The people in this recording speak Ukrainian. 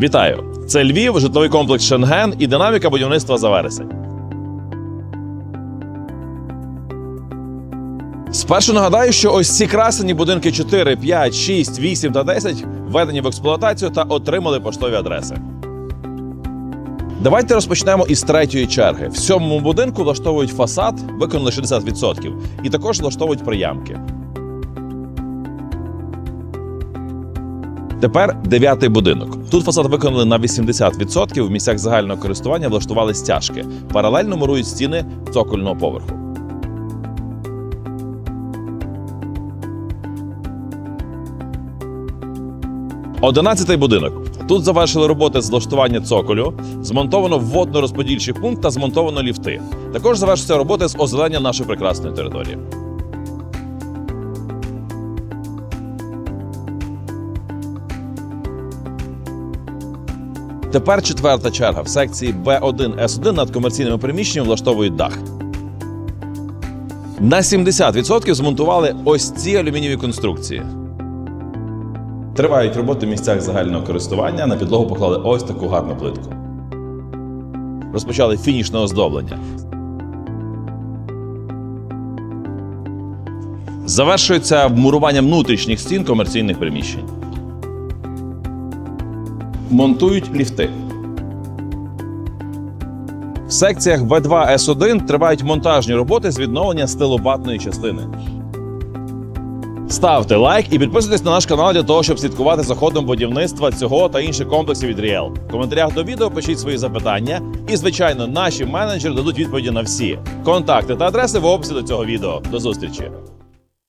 Вітаю! Це Львів, житловий комплекс Шенген і динаміка будівництва за вересень. Спершу нагадаю, що ось ці красені будинки 4, 5, 6, 8 та 10 введені в експлуатацію та отримали поштові адреси. Давайте розпочнемо із третьої черги. В сьомому будинку влаштовують фасад, виконали 60%, і також влаштовують приямки. Тепер дев'ятий будинок. Тут фасад виконали на 80%, в місцях загального користування влаштували стяжки. Паралельно мурують стіни цокольного поверху. Одинадцятий будинок. Тут завершили роботи з влаштування цоколю, змонтовано вводно-розподільчий пункт та змонтовано ліфти. Також завершиться роботи з озеленення нашої прекрасної території. Тепер четверта черга. В секції Б1С1 над комерційними приміщеннями влаштовують дах. На 70% змонтували ось ці алюмінієві конструкції. Тривають роботи в місцях загального користування. На підлогу поклали ось таку гарну плитку. Розпочали фінішне оздоблення. Завершується вмурування внутрішніх стін комерційних приміщень. Монтують ліфти. В секціях В2С1 тривають монтажні роботи з відновлення стилобатної частини. Ставте лайк і підписуйтесь на наш канал для того, щоб слідкувати за ходом будівництва цього та інших комплексів від Ріел. В коментарях до відео пишіть свої запитання, і, звичайно, наші менеджери дадуть відповіді на всі. Контакти та адреси в описі до цього відео. До зустрічі!